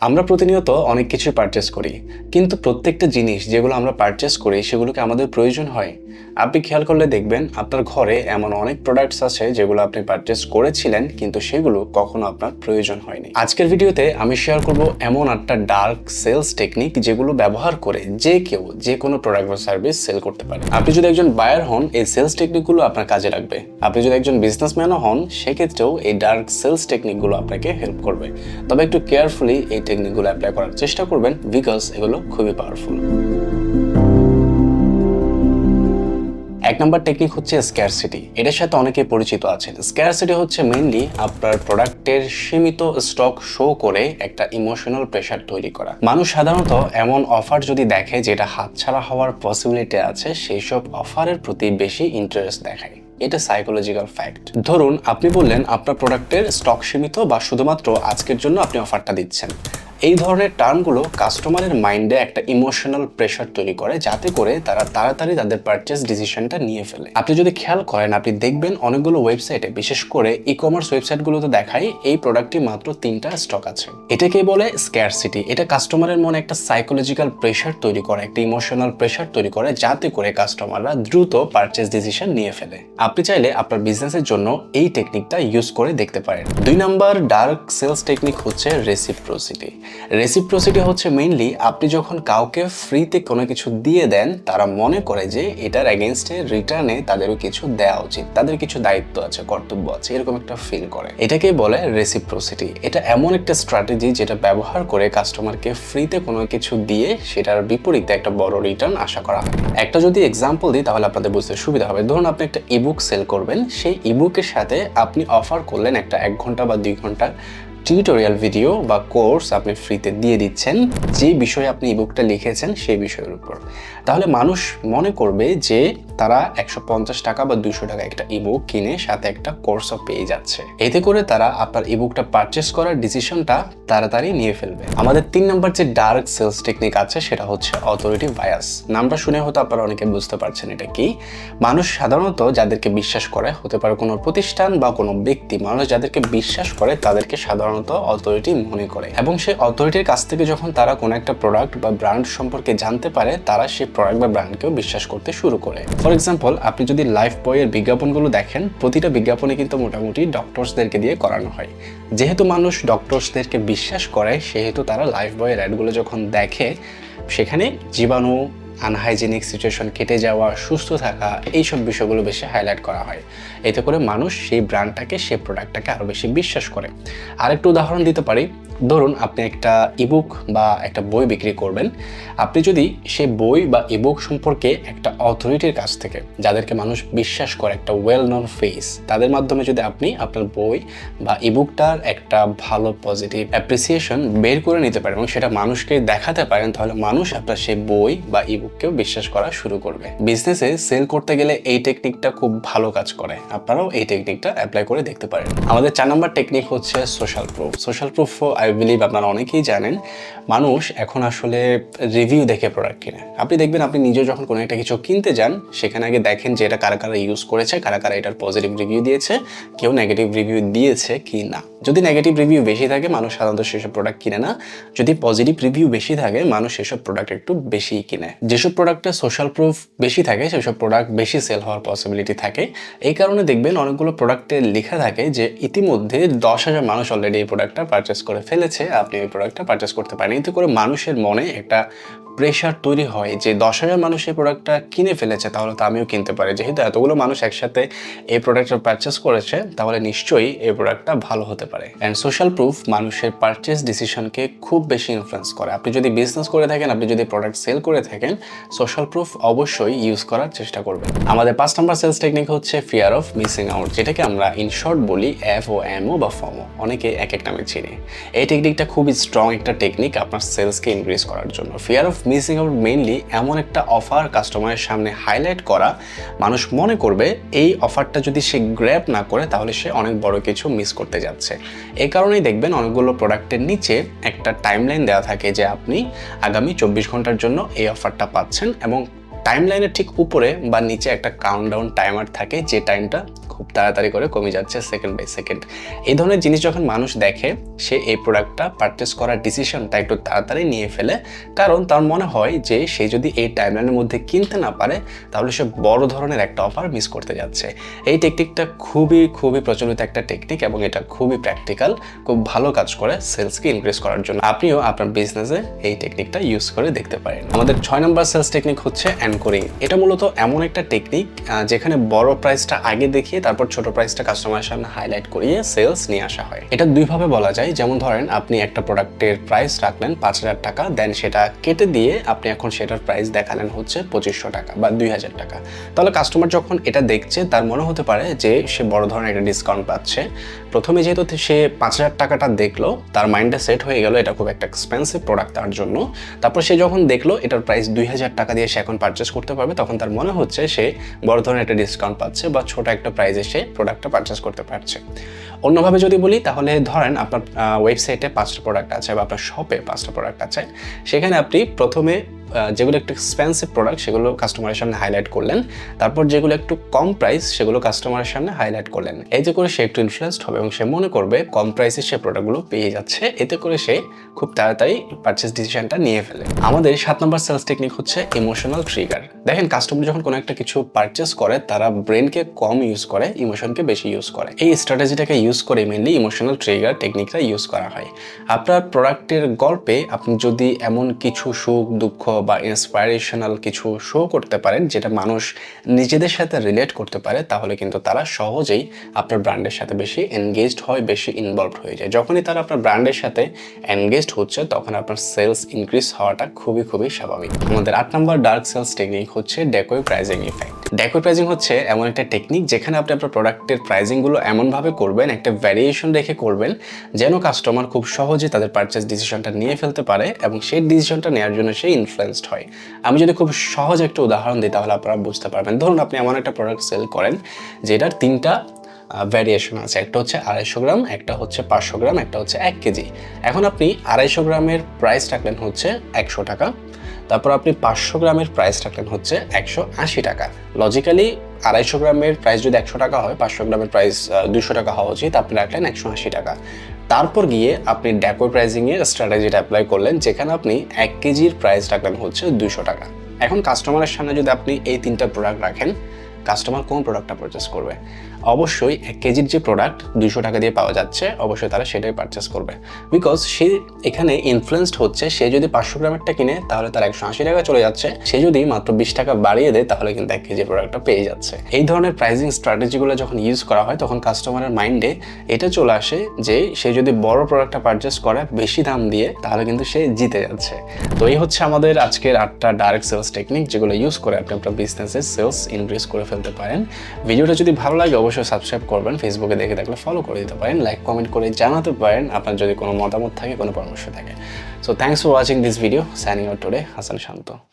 আমরা প্রতিনিয়ত অনেক কিছু পারচেস করি, কিন্তু প্রত্যেকটা জিনিস যেগুলো আমরা পারচেস করি, সেগুলোকে আমাদের প্রয়োজন হয়। আপনি খেয়াল করলে দেখবেন, আপনার ঘরে এমন অনেক প্রোডাক্টস আছে যেগুলো আপনি পারচেস করেছিলেন, কিন্তু সেগুলো কখনো আপনার প্রয়োজন হয়নি। আজকের ভিডিওতে আমি শেয়ার করব এমন একটা ডার্ক সেলস টেকনিক যেগুলো ব্যবহার করে যে কেউ যে কোনো প্রোডাক্ট বা সার্ভিস সেল করতে পারে। আপনি যদি একজন বায়ার হন, এই সেলস টেকনিকগুলো আপনার কাজে লাগবে। আপনি যদি একজন বিজনেসম্যানও হন, সেক্ষেত্রেও এই ডার্ক সেলস টেকনিকগুলো আপনাকে হেল্প করবে। তবে একটু কেয়ারফুলি এই টেকনিকগুলো অ্যাপ্লাই করার চেষ্টা করবেন বিকজ এগুলো খুবই পাওয়ারফুল এক নম্বর টেকনিক হচ্ছে স্ক্যারসিটি এটার সাথে অনেকে পরিচিত আছেন। স্ক্যারসিটি হচ্ছে মেইনলি আপনার প্রোডাক্টের সীমিত স্টক শো করে একটা ইমোশনাল প্রেশার তৈরি করা। মানুষ সাধারণত এমন অফার যদি দেখে যেটা হাতছাড়া হওয়ার পসিবিলিটি আছে সেই সব অফারের প্রতি বেশি ইন্টারেস্ট দেখায়। এটা সাইকোলজিক্যাল ফ্যাক্ট ধরুন, আপনি বললেন আপনার প্রোডাক্টের স্টক সীমিত বা শুধুমাত্র আজকের জন্য আপনি অফারটা দিচ্ছেন। এই ধরনের টার্মগুলো কাস্টমারের মাইন্ডে একটা ইমোশনাল প্রেশার তৈরি করে, যাতে করে তারা তাড়াতাড়ি তাদের পারচেস ডিসিশনটা নিয়ে ফেলে। আপনি যদি খেয়াল করেন, আপনি দেখবেন অনেকগুলো ওয়েবসাইটে বিশেষ করে ই কমার্স ওয়েবসাইটগুলোতে দেখায় এই প্রোডাক্টটি মাত্র তিনটা স্টক আছে। এটাকে বলে স্ক্যারসিটি এটা কাস্টমারের মনে একটা সাইকোলজিক্যাল প্রেশার তৈরি করে, একটা ইমোশনাল প্রেশার তৈরি করে, যাতে করে কাস্টমাররা দ্রুত পারচেস ডিসিশন নিয়ে ফেলে। আপনি চাইলে আপনার বিজনেসের জন্য এই টেকনিকটা ইউজ করে দেখতে পারেন। দুই নাম্বার ডার্ক সেলস টেকনিক হচ্ছে রেসিপ্রোসিটি রেসিপ্রোসিটি হচ্ছে মেইনলি আপনি যখন কাউকে ফ্রিতে কোনো কিছু দিয়ে দেন, তারা মনে করে যে এটার এগেনস্টে রিটার্নে তাদেরও কিছু দেওয়া উচিত। তাদের কিছু দায়িত্ব আছে, কর্তব্য আছে, এরকম একটা ফিল করে। এটাকেই বলে রেসিপ্রোসিটি এটা এমন একটা স্ট্র্যাটেজি যেটা ব্যবহার করে কাস্টমারকে ফ্রিতে কোনো কিছু দিয়ে সেটার বিপরীতে একটা বড় রিটার্ন আশা করা হয়। একটা যদি এক্সাম্পল দিই, তাহলে আপনাদের বুঝতে সুবিধা হবে। ধরুন আপনি একটা ইবুক সেল করবেন। সেই ইবুকের সাথে আপনি অফার করলেন একটা এক ঘণ্টা বা দুই ঘণ্টার টিউটোরিয়াল ভিডিও বা কোর্স আপনি ফ্রিতে দিয়ে দিচ্ছেন, যে বিষয়ে আপনি ইবুকটা লিখেছেন সেই বিষয়ের উপর। তাহলে মানুষ মনে করবে যে তারা একশো পঞ্চাশ টাকা বা দুশো টাকা একটা ইবুক কিনে সাথে একটা কোর্সও পেয়ে যাচ্ছে। এতে করে তারা আপনার ইবুকটা পারচেস করার ডিসিশনটা তাড়াতাড়ি নিয়ে ফেলবে। আমাদের তিন নম্বর যে ডার্ক সেলস টেকনিক আছে, সেটা হচ্ছে অথরিটি বায়াস নামটা শুনে হয়তো আপনারা অনেকে বুঝতে পারছেন এটা কি। মানুষ সাধারণত যাদেরকে বিশ্বাস করে, হতে পারে কোনো প্রতিষ্ঠান বা কোনো ব্যক্তি, মানুষ যাদেরকে বিশ্বাস করে, তাদেরকে সাধারণত অথরিটি মনে করে। এবং সেই অথরিটির কাছ থেকে যখন তারা কোনো একটা প্রোডাক্ট বা ব্র্যান্ড সম্পর্কে জানতে পারে, তারা সেই প্রোডাক্ট বা ব্র্যান্ডকেও বিশ্বাস করতে শুরু করে। ফর এক্সাম্পল আপনি যদি লাইফ বইয়ের বিজ্ঞাপনগুলো দেখেন, প্রতিটা বিজ্ঞাপনে কিন্তু মোটামুটি ডক্টরসদেরকে দিয়ে করানো হয়। যেহেতু মানুষ ডক্টরসদেরকে বিশ্বাস করে, সেহেতু তারা লাইফ বয়ের অ্যাডগুলো যখন দেখে, সেখানে জীবাণু আনহাইজেনিক সিচুয়েশন কেটে যাওয়া, সুস্থ থাকা, এইসব বিষয়গুলো বেশি হাইলাইট করা হয়। এতে করে মানুষ সেই ব্র্যান্ডটাকে সেই প্রোডাক্টটাকে আরও বেশি বিশ্বাস করে। আরেকটু উদাহরণ দিতে পারি। ধরুন আপনি একটা ইবুক বা একটা বই বিক্রি করবেন। আপনি যদি সে বই বা ইবুক সম্পর্কে একটা অথরিটির কাছ থেকে, যাদেরকে মানুষ বিশ্বাস করে, একটা ওয়েল নন ফেস তাদের মাধ্যমে যদি আপনি আপনার বই বা ইবুকটার একটা ভালো পজিটিভ অ্যাপ্রিসিয়েশন বের করে নিতে পারেন এবং সেটা মানুষকে দেখাতে পারেন, তাহলে মানুষ আপনার সেই বই বা ইবুককেও বিশ্বাস করা শুরু করবে। বিজনেসে সেল করতে গেলে এই টেকনিকটা খুব ভালো কাজ করে। আপনারাও এই টেকনিকটা অ্যাপ্লাই করে দেখতে পারেন। আমাদের চার নম্বর টেকনিক হচ্ছে social proof social proof believe আপনারা অনেকেই জানেন, মানুষ এখন আসলে রিভিউ দেখে প্রোডাক্ট কিনে। আপনি দেখবেন আপনি নিজে যখন কোনো একটা কিছু কিনতে যান, সেখানে আগে দেখেন যে এটা কারা কারা ইউজ করেছে, কারা কারা এটার পজিটিভ রিভিউ দিয়েছে, কেউ নেগেটিভ রিভিউ দিয়েছে কি না। যদি নেগেটিভ রিভিউ বেশি থাকে, মানুষ সাধারণত সেসব প্রোডাক্ট কিনে না। যদি পজিটিভ রিভিউ বেশি থাকে, মানুষ সেসব প্রোডাক্ট একটু বেশি কিনে। যেসব প্রোডাক্টে সোশ্যাল প্রুফ বেশি থাকে, সেসব প্রোডাক্ট বেশি সেল হওয়ার পসিবিলিটি থাকে। এই কারণে দেখবেন অনেকগুলো প্রোডাক্টে লেখা থাকে যে ইতিমধ্যে দশ হাজার মানুষ অলরেডি এই প্রোডাক্টটা পারচেস করে ফেলেছে আপনি ওই প্রোডাক্টটা পারচেস করতে পারেন এতে করে মানুষের মনে একটা প্রেশার তৈরি হয় যে দশ হাজার মানুষ এই প্রোডাক্টটা কিনে ফেলেছে, তাহলে তো আমিও কিনতে পারি। যেহেতু এতগুলো মানুষ একসাথে এই প্রোডাক্টটা পারচেস করেছে, তাহলে নিশ্চয়ই এই প্রোডাক্টটা ভালো হতে পারে। অ্যান্ড সোশ্যাল প্রুফ মানুষের পারচেস ডিসিশনকে খুব বেশি ইনফ্লুয়েন্স করে। আপনি যদি বিজনেস করে থাকেন, আপনি যদি প্রোডাক্ট সেল করে থাকেন সোশ্যাল প্রুফ অবশ্যই ইউজ করার চেষ্টা করবেন। আমাদের পাঁচ নম্বর সেলস টেকনিক হচ্ছে ফিয়ার অফ মিসিং আউট যেটাকে আমরা ইন শর্ট বলি এফ ও এমও বা ফমো অনেকে এক এক নামে চিনি। এই টেকনিকটা খুবই স্ট্রং একটা টেকনিক আপনার সেলসকে ইনক্রিজ করার জন্য। Fear of missing out mainly এমন একটা অফার কাস্টমারের সামনে হাইলাইট করা। মানুষ মনে করবে এই অফারটা যদি সে গ্র্যাব না করে, তাহলে সে অনেক বড় কিছু মিস করতে যাচ্ছে। এই কারণেই দেখবেন অনেকগুলো প্রোডাক্টের নিচে একটা টাইমলাইন দেওয়া থাকে যে আপনি আগামী চব্বিশ ঘণ্টার জন্য এই অফারটা পাচ্ছেন এবং টাইম লাইনের ঠিক উপরে বা নিচে একটা কাউন্টডাউন টাইমার থাকে যে টাইমটা খুব তাড়াতাড়ি করে কমে যাচ্ছে সেকেন্ড বাই সেকেন্ড এই ধরনের জিনিস যখন মানুষ দেখে, সে এই প্রোডাক্টটা পারচেস করার ডিসিশনটা একটু তাড়াতাড়ি নিয়ে ফেলে। কারণ তার মনে হয় যে, সে যদি এই টাইমলাইনের মধ্যে কিনতে না পারে, তাহলে সে বড় ধরনের একটা অফার মিস করতে যাচ্ছে। এই টেকনিকটা খুবই খুবই প্রচলিত একটা টেকনিক এবং এটা খুবই প্র্যাকটিক্যাল খুব ভালো কাজ করে সেলসকে ইনক্রিজ করার জন্য। আপনিও আপনার বিজনেসে এই টেকনিকটা ইউজ করে দেখতে পারেন। আমাদের ছয় নম্বর সেলস টেকনিক হচ্ছে অ্যানকোরিং এটা মূলত এমন একটা টেকনিক যেখানে বড় প্রাইসটা আগে দেখিয়ে তারপর ছোট প্রাইসটা কাস্টমারের সামনে হাইলাইট করিয়ে সেলস নিয়ে আসা হয়। এটা দুইভাবে বলা যায়। যেমন ধরেন, আপনি একটা প্রোডাক্টের প্রাইস রাখলেন পাঁচ হাজার টাকা দেন সেটা কেটে দিয়ে আপনি এখন সেটার প্রাইস দেখালেন হচ্ছে পঁচিশশো টাকা বা দুই হাজার টাকা। তাহলে কাস্টমার যখন এটা দেখছে, তার মনে হতে পারে যে সে বড় ধরনের একটা ডিসকাউন্ট পাচ্ছে। প্রথমে যেহেতু সে পাঁচ হাজার টাকাটা দেখল, তার মাইন্ডে সেট হয়ে গেল এটা খুব একটা এক্সপেন্সিভ প্রোডাক্ট তার জন্য। তারপর সে যখন দেখল, এটার প্রাইস দুই হাজার টাকা দিয়ে সে এখন পারচেস করতে পারবে, তখন তার মনে হচ্ছে সে বড় ধরনের একটা ডিসকাউন্ট পাচ্ছে বা ছোট একটা প্রাইসে সে প্রোডাক্টটা পারচেস করতে পারছে। অন্যভাবে যদি বলি, তাহলে ধরেন আপনার ওয়েবসাইটে পাঁচটা প্রোডাক্ট আছে বা আপনার শপে পাঁচটা প্রোডাক্ট আছে। সেখানে আপনি প্রথমে যেগুলো একটু এক্সপেন্সিভ প্রোডাক্ট সেগুলো কাস্টমারের সামনে হাইলাইট করলেন। তারপর যেগুলো একটু কম প্রাইস সেগুলো কাস্টমারের সামনে হাইলাইট করলেন। এতে করে সে একটু ইনফ্লুয়েসড হবে এবং সে মনে করবে কম প্রাইসে সে প্রোডাক্টগুলো পেয়ে যাচ্ছে, এতে করে সে খুব তাড়াতাড়ি পারচেস ডিসিশনটা নিয়ে ফেলে। আমাদের সাত নম্বর সেলস টেকনিক হচ্ছে ইমোশনাল ট্রিগার দেখেন কাস্টমার যখন কোনো একটা কিছু পারচেস করে, তারা ব্রেনকে কম ইউজ করে ইমোশনকে বেশি ইউজ করে। এই স্ট্র্যাটেজিটাকে ইউজ করে মেনলি ইমোশনাল ট্রিগার টেকনিকটা ইউজ করা হয়। আপনার প্রোডাক্টের গল্পে আপনি যদি এমন কিছু সুখ, দুঃখ বা ইন্সপাইরেশনাল কিছু শো করতে পারেন, যেটা মানুষ নিজেদের সাথে রিলেট করতে পারে, তাহলে কিন্তু তারা সহজেই আপনার ব্র্যান্ডের সাথে বেশি এনগেজড হয়, বেশি ইনভলভ হয়ে যায়। যখনই তারা আপনার ব্র্যান্ডের সাথে এনগেজড হচ্ছে, তখন আপনার সেলস ইনক্রিজ হওয়াটা খুবই খুবই স্বাভাবিক। আমাদের আট নম্বর ডার্ক সেলস টেকনিক হচ্ছে decoy pricing effect decoy pricing হচ্ছে এমন একটা টেকনিক যেখানে আপনি আপনার প্রোডাক্টের প্রাইজিংগুলো এমনভাবে করবেন, একটা ভ্যারিয়েশন রেখে করবেন, যেন কাস্টমার খুব সহজে তাদের পারচেস ডিসিশনটা নিয়ে ফেলতে পারে এবং সেই ডিসিশনটা নেওয়ার জন্য সে ইনফ্লুয়েসড হয়। আমি যদি খুব সহজ একটা উদাহরণ দিই তাহলে আপনারা বুঝতে পারবেন। ধরুন আপনি এমন একটা প্রোডাক্ট সেল করেন, যেটার তিনটা ভ্যারিয়েশন আছে। একটা হচ্ছে আড়াইশো গ্রাম, একটা হচ্ছে পাঁচশো গ্রাম, একটা হচ্ছে এক কেজি। এখন আপনি আড়াইশো গ্রামের প্রাইস রাখলেন হচ্ছে একশো টাকা। তারপর আপনি পাঁচশো গ্রামের প্রাইস রাখলেন হচ্ছে একশো আশি টাকা। লজিক্যালি আড়াইশো গ্রামের প্রাইস যদি একশো টাকা হয়, পাঁচশো গ্রামের প্রাইস দুশো টাকা হওয়া উচিত, আপনি রাখলেন একশো আশি টাকা। তারপর গিয়ে আপনি ড্যাকো প্রাইজিংয়ের স্ট্র্যাটেজিটা অ্যাপ্লাই করলেন, যেখানে আপনি এক কেজির প্রাইস রাখলেন হচ্ছে দুশো টাকা। এখন কাস্টমারের সামনে যদি আপনি এই তিনটা প্রোডাক্ট রাখেন কাস্টমার কোন প্রোডাক্টটা পারচেস করবে? অবশ্যই এক কেজির যে প্রোডাক্ট দুইশো টাকা দিয়ে পাওয়া যাচ্ছে, অবশ্যই তারা সেটাই পারচেস করবে। বিকজ সে এখানে ইনফ্লুয়েসড হচ্ছে, সে যদি পাঁচশো গ্রামেরটা কিনে, তাহলে তার একশো আশি টাকা চলে যাচ্ছে। সে যদি মাত্র বিশ টাকা বাড়িয়ে দেয়, তাহলে কিন্তু এক কেজি প্রোডাক্টটা পেয়ে যাচ্ছে। এই ধরনের প্রাইজিং স্ট্র্যাটেজিগুলো যখন ইউজ করা হয়, তখন কাস্টমারের মাইন্ডে এটা চলে আসে যে, সে যদি বড় প্রোডাক্টটা পারচেস করে, বেশি দাম দিয়ে, তাহলে কিন্তু সে জিতে যাচ্ছে। তো এই হচ্ছে আমাদের আজকের আটটা ডাইরেক্ট সেলস টেকনিক যেগুলো ইউজ করে আপনি আপনার বিজনেসের সেলস ইনক্রিজ করে ফেলতে পারেন। ভিডিওটা যদি ভালো লাগে, অবশ্যই সাবস্ক্রাইব করবেন। ফেসবুকে দেখে থাকলে ফলো করে দিতে পারেন। লাইক কমেন্ট করে জানাতে পারেন। আপনার যদি কোনো মতামত থাকে, কোনো পরামর্শ থাকে। So thanks for watching this video signing out today Hasan Shanto